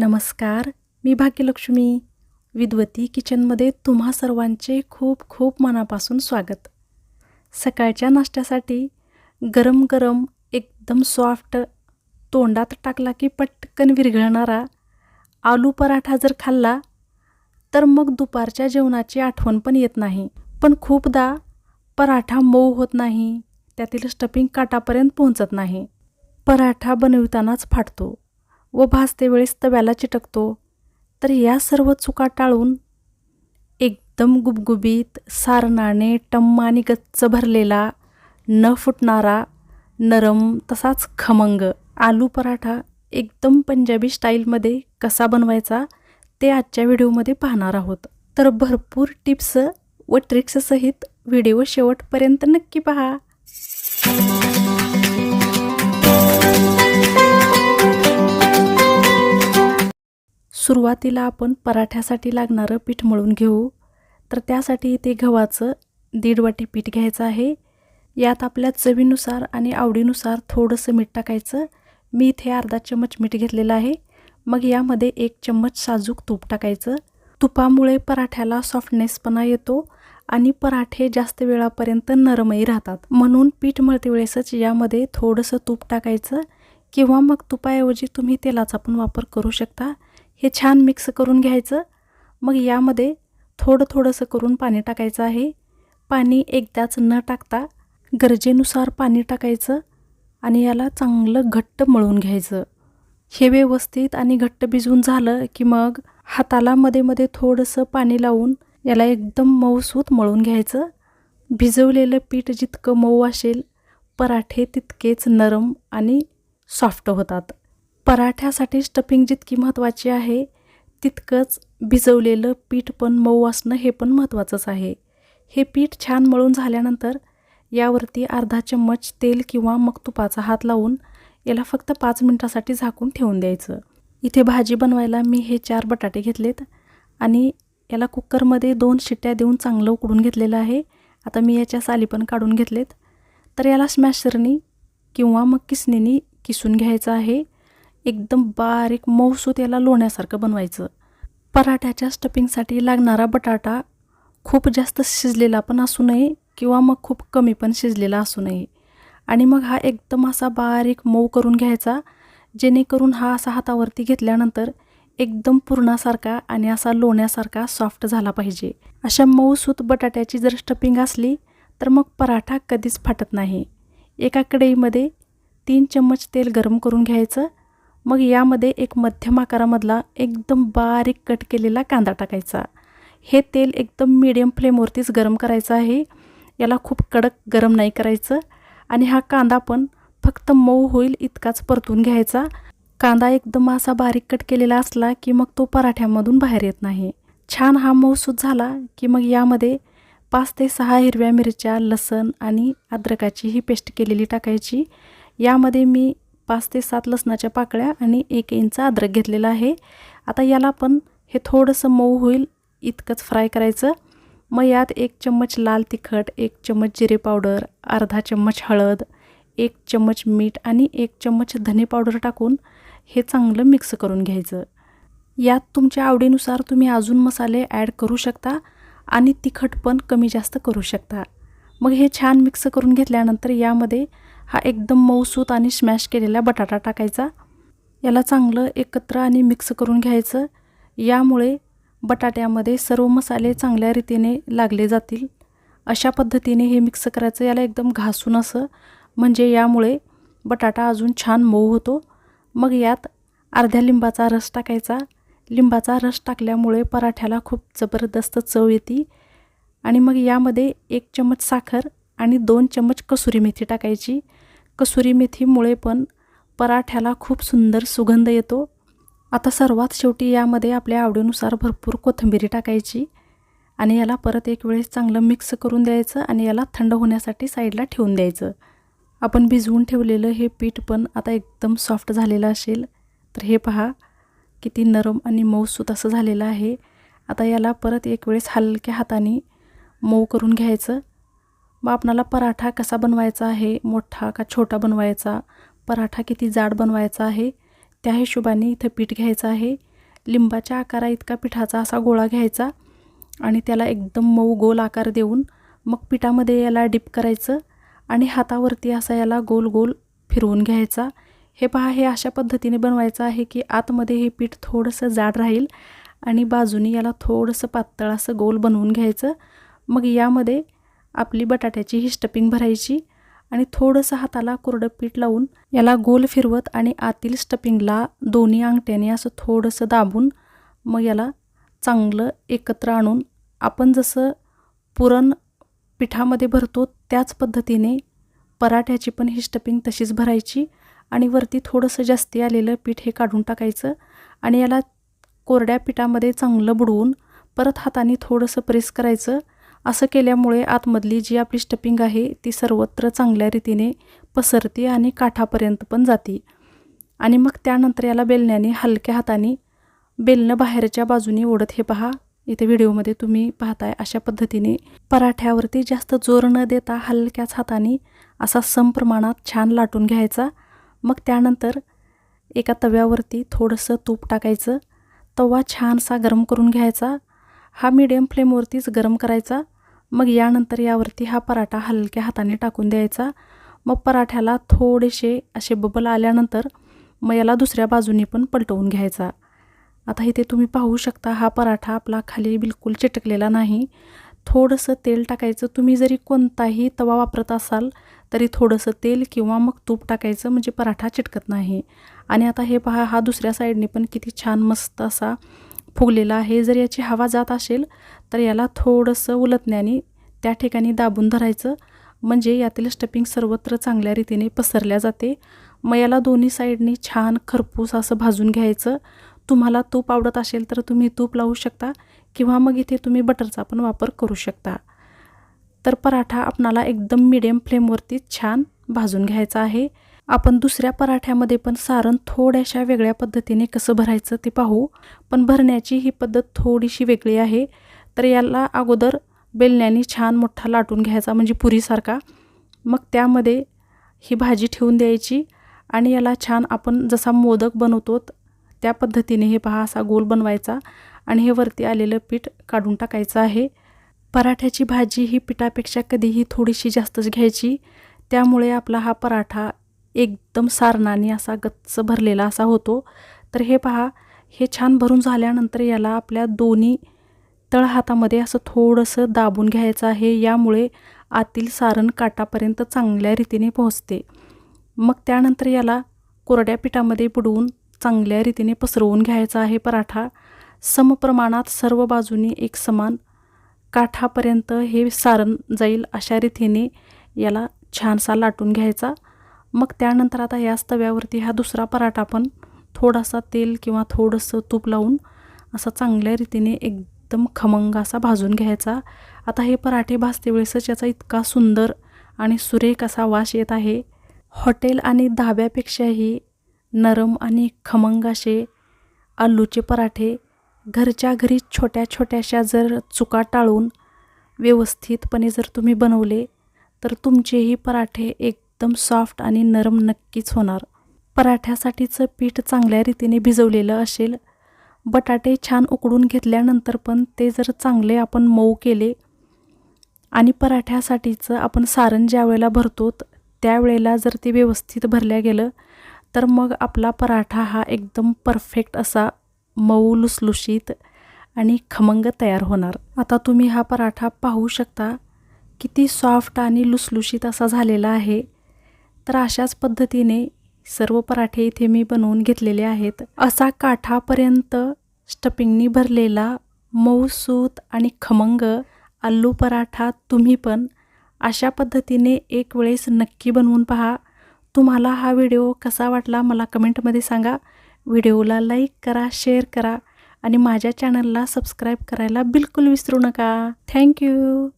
नमस्कार मी भाग्यलक्ष्मी. विद्वती किचनमध्ये तुम्हा सर्वांचे खूप खूप मनापासून स्वागत. सकाळच्या नाश्त्यासाठी गरम गरम एकदम सॉफ्ट तोंडात टाकला की पटकन विरघळणारा आलू पराठा जर खाल्ला तर मग दुपारच्या जेवणाची आठवण पण येत नाही. पण खूपदा पराठा मऊ होत नाही त्यातील स्टफिंग काटापर्यंत पोहोचत नाही. पराठा बनवितानाच फाटतो. व भाजते वेळेस तव्याला चिटकतो. तर या सर्व चुका टाळून एकदम गुबगुबीत सारणाने टम्म आणि गच्च भरलेला न फुटणारा नरम तसाच खमंग आलू पराठा एकदम पंजाबी स्टाईलमध्ये कसा बनवायचा ते आजच्या व्हिडिओमध्ये पाहणार आहोत. तर भरपूर टिप्स व ट्रिक्ससहित व्हिडिओ शेवटपर्यंत नक्की पहा. सुरुवातीला आपण पराठ्यासाठी लागणारं पीठ मळून घेऊ. तर त्यासाठी इथे गव्हाचं दीड वाटी पीठ घ्यायचं आहे. यात आपल्या चवीनुसार आणि आवडीनुसार थोडंसं मीठ टाकायचं. मी इथे अर्धा चम्मच मीठ घेतलेलं आहे. मग यामध्ये एक चम्मच साजूक तूप टाकायचं. तुपामुळे पराठ्याला सॉफ्टनेसपणा येतो आणि पराठे जास्त वेळापर्यंत नरमही राहतात. म्हणून पीठ मळते वेळेसच यामध्ये थोडंसं तूप टाकायचं किंवा मग तुपाऐवजी तुम्ही तेलाचा पण वापर करू शकता. हे छान मिक्स करून घ्यायचं. मग यामध्ये थोडं थोडंसं करून पाणी टाकायचं आहे. पाणी एकदाच न टाकता गरजेनुसार पाणी टाकायचं आणि याला चांगलं घट्ट मळून घ्यायचं. हे व्यवस्थित आणि घट्ट भिजवून झालं की मग हाताला मध्ये मध्ये थोडंसं पाणी लावून याला एकदम मऊसूत मळून घ्यायचं. भिजवलेलं पीठ जितकं मऊ असेल पराठे तितकेच नरम आणि सॉफ्ट होतात. पराठ्यासाठी स्टफिंग जितकी महत्त्वाची आहे तितकंच भिजवलेलं पीठ पण मऊ असणं हे पण महत्त्वाचंच आहे. हे पीठ छान मळून झाल्यानंतर यावरती अर्धा चम्मच तेल किंवा मग तुपाचा हात लावून याला फक्त पाच मिनटासाठी झाकून ठेवून द्यायचं. इथे भाजी बनवायला मी हे चार बटाटे घेतलेत आणि याला कुकरमध्ये दोन शिट्ट्या देऊन चांगलं उकडून घेतलेलं आहे. आता मी याच्या साली पण काढून घेतलेत. तर याला स्मॅशरनी किंवा मग किसणीनी किसून घ्यायचं आहे. एकदम बारीक मऊसूत याला लोण्यासारखं बनवायचं. पराठ्याच्या स्टफिंगसाठी लागणारा बटाटा खूप जास्त शिजलेला पण असू नये किंवा मग खूप कमी पण शिजलेला असू नये. आणि मग हा एकदम असा बारीक मऊ करून घ्यायचा जेणेकरून हा असा हातावरती घेतल्यानंतर एकदम पुरणासारखा आणि असा लोण्यासारखा सॉफ्ट झाला पाहिजे. अशा मऊसूत बटाट्याची जर स्टफिंग असली तर मग पराठा कधीच फाटत नाही. एका कढईमध्ये तीन चम्मच तेल गरम करून घ्यायचं मग यामध्ये एक मध्यम आकारामधला एकदम बारीक कट केलेला कांदा टाकायचा. हे तेल एकदम मीडियम फ्लेमवरतीच गरम करायचं आहे. याला खूप कडक गरम नाही करायचं. आणि हा कांदा पण फक्त मऊ होईल इतकाच परतून घ्यायचा. कांदा एकदम असा बारीक कट केलेला असला की मग तो पराठ्यामधून बाहेर येत नाही. छान हा मऊसूत झाला की मग यामध्ये पाच ते सहा हिरव्या मिरच्या लसण आणि अद्रकाची ही पेस्ट केलेली टाकायची. यामध्ये मी पाच ते सात लसणाच्या पाकळ्या आणि एक इंच अद्रक घेतलेला आहे. आता याला पण हे थोडंसं मऊ होईल इतकंच फ्राय करायचं. मग यात एक चम्मच लाल तिखट एक चम्मच जिरे पावडर अर्धा चम्मच हळद एक चम्मच मीठ आणि एक चम्मच धने पावडर टाकून हे चांगलं मिक्स करून घ्यायचं. यात तुमच्या आवडीनुसार तुम्ही अजून मसाले ॲड करू शकता आणि तिखट पण कमी जास्त करू शकता. मग हे छान मिक्स करून घेतल्यानंतर यामध्ये हा एकदम मऊसूत आणि स्मॅश केलेला बटाटा टाकायचा. याला चांगलं एकत्र आणि मिक्स करून घ्यायचं. यामुळे बटाट्यामध्ये सर्व मसाले चांगल्या रीतीने लागले जातील. अशा पद्धतीने हे मिक्स करायचं. याला एकदम घासून असं. म्हणजे यामुळे बटाटा अजून छान मऊ होतो. मग यात अर्ध्या लिंबाचा रस टाकायचा. लिंबाचा रस टाकल्यामुळे पराठ्याला खूप जबरदस्त चव येते. आणि मग यामध्ये एक चम्मच साखर आणि दोन चम्मच कसुरी मेथी टाकायची. कसुरी मेथीमुळे पण पराठ्याला खूप सुंदर सुगंध येतो. आता सर्वात शेवटी यामध्ये आपल्या आवडीनुसार भरपूर कोथिंबिरी टाकायची आणि याला परत एक वेळेस चांगलं मिक्स करून द्यायचं आणि याला थंड होण्यासाठी साईडला ठेवून द्यायचं. आपण भिजवून ठेवलेलं हे पीठ पण आता एकदम सॉफ्ट झालेलं असेल तर हे पहा किती नरम आणि मऊसूत असं झालेलं आहे. आता याला परत एक वेळेस हलक्या हाताने मऊ करून घ्यायचं. मग आपणाला पराठा कसा बनवायचा आहे? मोठा का छोटा बनवायचा? पराठा किती जाड बनवायचा आहे? त्या हिशोबाने इथं पीठ घ्यायचं आहे. लिंबाच्या आकारा इतका पिठाचा असा गोळा घ्यायचा आणि त्याला एकदम मऊ गोल आकार देऊन मग पिठामध्ये याला डिप करायचं आणि हातावरती असा याला गोल गोल फिरवून घ्यायचा. हे पहा हे अशा पद्धतीने बनवायचं आहे की आतमध्ये हे पीठ थोडंसं जाड राहील आणि बाजूनी याला थोडंसं पातळ असं गोल बनवून घ्यायचं. मग यामध्ये आपली बटाट्याची ही स्टपिंग भरायची आणि थोडंसं हाताला कोरडं पीठ लावून याला गोल फिरवत आणि आतील स्टपिंगला दोन्ही अंगठ्याने असं थोडंसं दाबून मग याला चांगलं एकत्र आणून आपण जसं पुरण पिठामध्ये भरतो त्याच पद्धतीने पराठ्याची पण ही स्टपिंग तशीच भरायची आणि वरती थोडंसं जास्ती आलेलं पीठ हे काढून टाकायचं आणि याला कोरड्या पिठामध्ये चांगलं बुडवून परत हाताने थोडंसं प्रेस करायचं असं केल्यामुळे आतमधली जी आपली स्टपिंग आहे ती सर्वत्र चांगल्या रीतीने पसरते आणि काठापर्यंत पण जाते. आणि मग त्यानंतर याला बेलण्याने हलक्या हाताने बेलणं बाहेरच्या बाजूने ओढत हे पहा इथे व्हिडिओमध्ये तुम्ही पाहताय अशा पद्धतीने पराठ्यावरती जास्त जोर न देता हलक्याच हाताने असा सम प्रमाणात छान लाटून घ्यायचा. मग त्यानंतर एका तव्यावरती थोडंसं तूप टाकायचं. तवा छानसा गरम करून घ्यायचा. हा मीडियम फ्लेमवरतीच गरम करायचा. मग यानंतर यावरती हा पराठा हलक्या हाताने टाकून द्यायचा. मग पराठ्याला थोडेसे असे बबल आल्यानंतर मग याला दुसऱ्या बाजूनी पण पलटवून घ्यायचा. आता इथे तुम्ही पाहू शकता हा पराठा आपला खाली बिलकुल चिटकलेला नाही. थोडंसं तेल टाकायचं. तुम्ही जरी कोणताही तवा वापरत असाल तरी थोडंसं तेल किंवा मग तूप टाकायचं म्हणजे पराठा चिटकत नाही. आणि आता हे पहा हा दुसऱ्या साईडने पण किती छान मस्त असा फुगलेला आहे. जर याची हवा जात असेल तर याला थोडंसं उलटण्याने त्या ठिकाणी दाबून धरायचं. म्हणजे यातील स्टपिंग सर्वत्र चांगल्या रीतीने पसरल्या जाते. मग याला दोन्ही साईडनी छान खरपूस असं भाजून घ्यायचं. तुम्हाला तूप आवडत असेल तर तुम्ही तूप लावू शकता किंवा मग इथे तुम्ही बटरचा पण वापर करू शकता. तर पराठा आपणाला एकदम मिडियम फ्लेमवरती छान भाजून घ्यायचा आहे. आपण दुसऱ्या पराठ्यामध्ये पण सारण थोड्याशा वेगळ्या पद्धतीने कसं भरायचं ते पाहू. पण भरण्याची ही पद्धत थोडीशी वेगळी आहे. तर याला अगोदर बेलण्याने छान मोठा लाटून घ्यायचा म्हणजे पुरीसारखा. मग त्यामध्ये ही भाजी ठेवून द्यायची आणि याला छान आपण जसा मोदक बनवतो त्या पद्धतीने हे पहा असा गोल बनवायचा आणि हे वरती आलेलं पीठ काढून टाकायचं आहे. पराठ्याची भाजी ही पिठापेक्षा कधीही थोडीशी जास्तच घ्यायची. त्यामुळे आपला हा पराठा एकदम सारणाने असा गच्च भरलेला असा होतो. तर हे पहा हे छान भरून झाल्यानंतर याला आपल्या दोन्ही तळहातामध्ये असं थोडंसं दाबून घ्यायचं आहे. यामुळे आतील सारण काटापर्यंत चांगल्या रीतीने पोहोचते. मग त्यानंतर याला कोरड्या पिठामध्ये बुडवून चांगल्या रीतीने पसरवून घ्यायचा आहे पराठा. समप्रमाणात सर्व बाजूनी एक समान काठापर्यंत हे सारण जाईल अशा रीतीने याला छानसा लाटून घ्यायचा. मग त्यानंतर आता याच तव्यावरती हा दुसरा पराठा पण थोडासा तेल किंवा थोडंसं तूप लावून असा चांगल्या रीतीने एक एकदम खमंग असा भाजून घ्यायचा. आता हे पराठे भाजते वेळेसच याचा इतका सुंदर आणि सुरेख असा वास येत आहे. हॉटेल आणि धाब्यापेक्षाही नरम आणि खमंग असे आलूचे पराठे घरच्या घरी छोट्या छोट्याशा जर चुका टाळून व्यवस्थितपणे जर तुम्ही बनवले तर तुमचेही पराठे एकदम सॉफ्ट आणि नरम नक्कीच होणार. पराठ्यासाठीचं पीठ चांगल्या रीतीने भिजवलेलं असेल बटाटे छान उकडून घेतल्यानंतर पण ते जर चांगले आपण मऊ केले आणि पराठ्यासाठीचं आपण सारण ज्या वेळेला भरतो त्यावेळेला जर ते व्यवस्थित भरल्या गेलं तर मग आपला पराठा हा एकदम परफेक्ट असा मऊ लुसलुशीत आणि खमंग तयार होणार. आता तुम्ही हा पराठा पाहू शकता किती सॉफ्ट आणि लुसलुशीत असा झालेला आहे. तर अशाच पद्धतीने सर्व पराठे इथे मी बनवून घेतलेले आहेत. असा काठापर्यंत स्टपिंगनी भरलेला मऊसूत आणि खमंग आलू पराठा तुम्ही पण अशा पद्धतीने एक वेळेस नक्की बनवून पहा. तुम्हाला हा व्हिडिओ कसा वाटला मला कमेंटमध्ये सांगा. व्हिडिओला लाईक करा शेअर करा आणि माझ्या चॅनलला सबस्क्राईब करायला बिलकुल विसरू नका. थँक्यू.